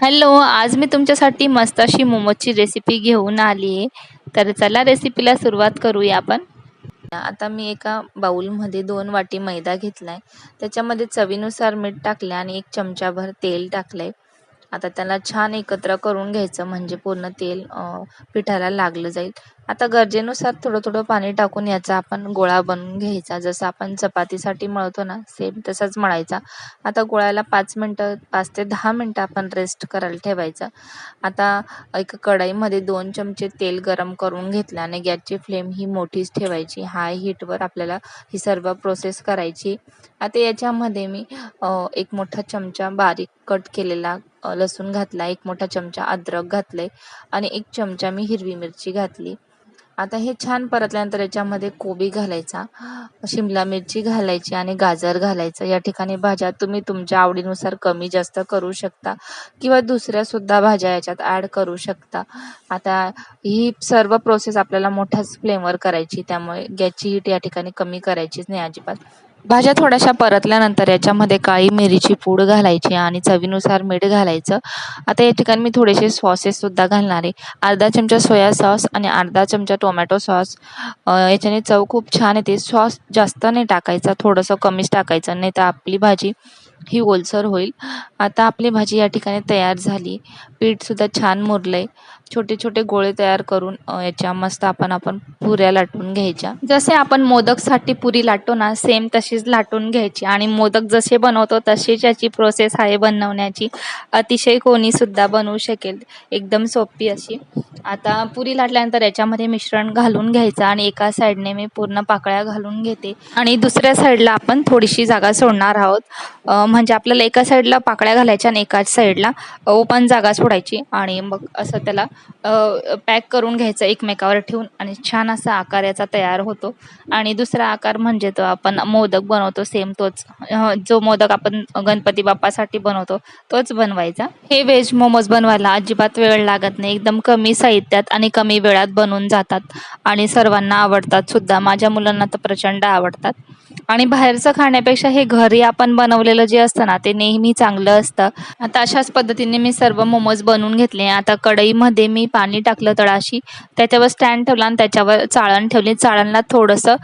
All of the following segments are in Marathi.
हॅलो आज मी तुमच्यासाठी मस्त अशी मोमोजची रेसिपी घेऊन आली आहे. तर चला रेसिपीला सुरुवात करूया आपण. आता मी एका बाऊलमध्ये दोन वाटी मैदा घेतला आहे त्याच्यामध्ये चवीनुसार मीठ टाकलं आणि एक चमचाभर तेल टाकलं आहे आता त्याला छान एकत्र करून घ्यायचं म्हणजे पूर्ण तेल पिठाला लागलं जाईल. आता गरजेनुसार थोडं थोडं पाणी टाकून याचा आपण गोळा बनवून घ्यायचा. जसं आपण चपातीसाठी मळतो ना सेम तसाच मळायचा. आता गोळ्याला पाच मिनटं पाच ते दहा मिनटं आपण रेस्ट करायला ठेवायचं. आता एक कढईमध्ये दोन चमचे तेल गरम करून घेतलं आणि गॅसची फ्लेम ही मोठीच ठेवायची. हाय हीटवर आपल्याला ही सर्व प्रोसेस करायची. आता याच्यामध्ये मी एक मोठा चमचा बारीक कट केलेला लसूण घातला एक मोठा चमचा अद्रक घातले आणि एक चमचा मी हिरवी मिरची घातली. आता हे छान परतल्यानंतर याच्यामध्ये कोबी घालायचा शिमला मिरची घालायची आणि गाजर घालायचं. या ठिकाणी भाज्या तुम्ही तुमच्या आवडीनुसार कमी जास्त करू शकता किंवा दुसऱ्या सुद्धा भाज्या याच्यात ॲड करू शकता. आता ही सर्व प्रोसेस आपल्याला मोठ्याच फ्लेमवर करायची त्यामुळे गॅसची हीट या ठिकाणी कमी करायचीच नाही अजिबात. भाज्या थोड्याशा परतल्यानंतर याच्यामध्ये काळी मिरीची पूड घालायची आणि चवीनुसार मीठ घालायचं. आता या ठिकाणी मी थोडेसे सॉसेस सुद्धा घालणार आहे. अर्धा चमचा सोया सॉस आणि अर्धा चमचा टोमॅटो सॉस याच्याने चव खूप छान येते. सॉस जास्त नाही टाकायचा थोडंसं कमीच टाकायचं नाही तर आपली भाजी ही ओलसर होईल. आता आपली भाजी या ठिकाणी तयार झाली. पीठसुद्धा छान मुरलं आहे छोटे छोटे गोळे तयार करून याच्या मस्त आपण आपण पुऱ्या लाटून घ्यायच्या. जसे आपण मोदकसाठी पुरी लाटतो ना सेम तशीच लाटून घ्यायची. आणि मोदक जसे बनवतो तशीच याची प्रोसेस आहे बनवण्याची. अतिशय कोणी सुद्धा बनवू शकेल. एकदम सोपी अशी. आता पुरी लाटल्यानंतर याच्यामध्ये मिश्रण घालून घ्यायचं आणि एका साईडने मी पूर्ण पाकळ्या घालून घेते. आणि दुसऱ्या साईडला आपण थोडीशी जागा सोडणार आहोत. म्हणजे आपल्याला एका साईडला पाकळ्या घालायच्या आणि एकाच साईडला ओपन जागा सोडायची. आणि मग असं त्याला पॅक करून घ्यायचं एकमेकावर ठेवून आणि छान असा आकार याचा तयार होतो. आणि दुसरा आकार म्हणजे तो आपण मोदक बनवतो सेम तोच. जो मोदक आपण गणपती बाप्पासाठी बनवतो तोच बनवायचा. हे व्हेज मोमोज बनवायला अजिबात वेळ लागत नाही. एकदम कमी साहित्यात आणि कमी वेळात बनवून जातात आणि सर्वांना आवडतात सुद्धा. माझ्या मुलांना तर प्रचंड आवडतात. आणि बाहेरचं खाण्यापेक्षा हे घरी आपण बनवलेलं जे असतं ना ते नेहमी चांगलं असतं. आता अशाच पद्धतीने मी सर्व मोमोज बनवून घेतले. आता कढईमध्ये मी पाणी टाकलं तळाशी. त्याच्यावर स्टँड ठेवला आणि त्याच्यावर चाळण ठेवली. चाळणला थोडंसं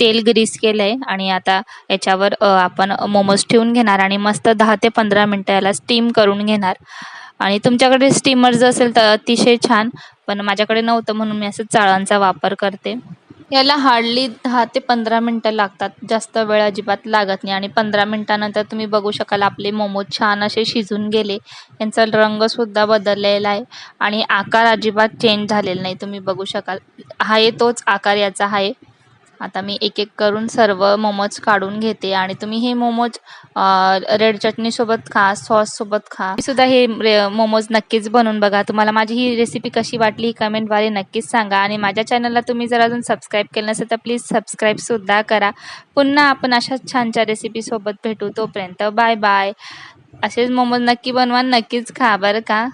तेल ग्रीस केलं आहे आणि आता याच्यावर आपण मोमोज ठेवून घेणार आणि मस्त दहा ते पंधरा मिनटं याला स्टीम करून घेणार. आणि तुमच्याकडे स्टीमर जर असेल तर अतिशय छान पण माझ्याकडे नव्हतं म्हणून मी असं चाळांचा वापर करते. याला हार्डली दहा ते पंधरा मिनटं लागतात. जास्त वेळ अजिबात लागत नाही. आणि पंधरा मिनटानंतर तुम्ही बघू शकाल आपले मोमोज छान असे शिजून गेले. यांचा रंगसुद्धा बदललेला आहे. आणि आकार अजिबात चेंज झालेला नाही. तुम्ही बघू शकाल. आहे तोच आकार याचा आहे. आता मी एक एक करून सर्व मोमोज काढून घेते आणि तुम्ही हे मोमोज रेड चटणीसोबत खा सॉससोबत खा. सुद्धा हे मोमोज नक्कीच बनवून बघा. तुम्हाला माझी ही रेसिपी कशी वाटली ही कमेंटद्वारे नक्कीच सांगा. आणि माझ्या चॅनलला तुम्ही जर अजून सबस्क्राईब केलं नसेल तर प्लीज सबस्क्राईबसुद्धा करा. पुन्हा आपण अशाच छानच्या रेसिपीसोबत भेटू तोपर्यंत. बाय बाय असेच मोमोज नक्की बनवा नक्कीच खा. बरं का?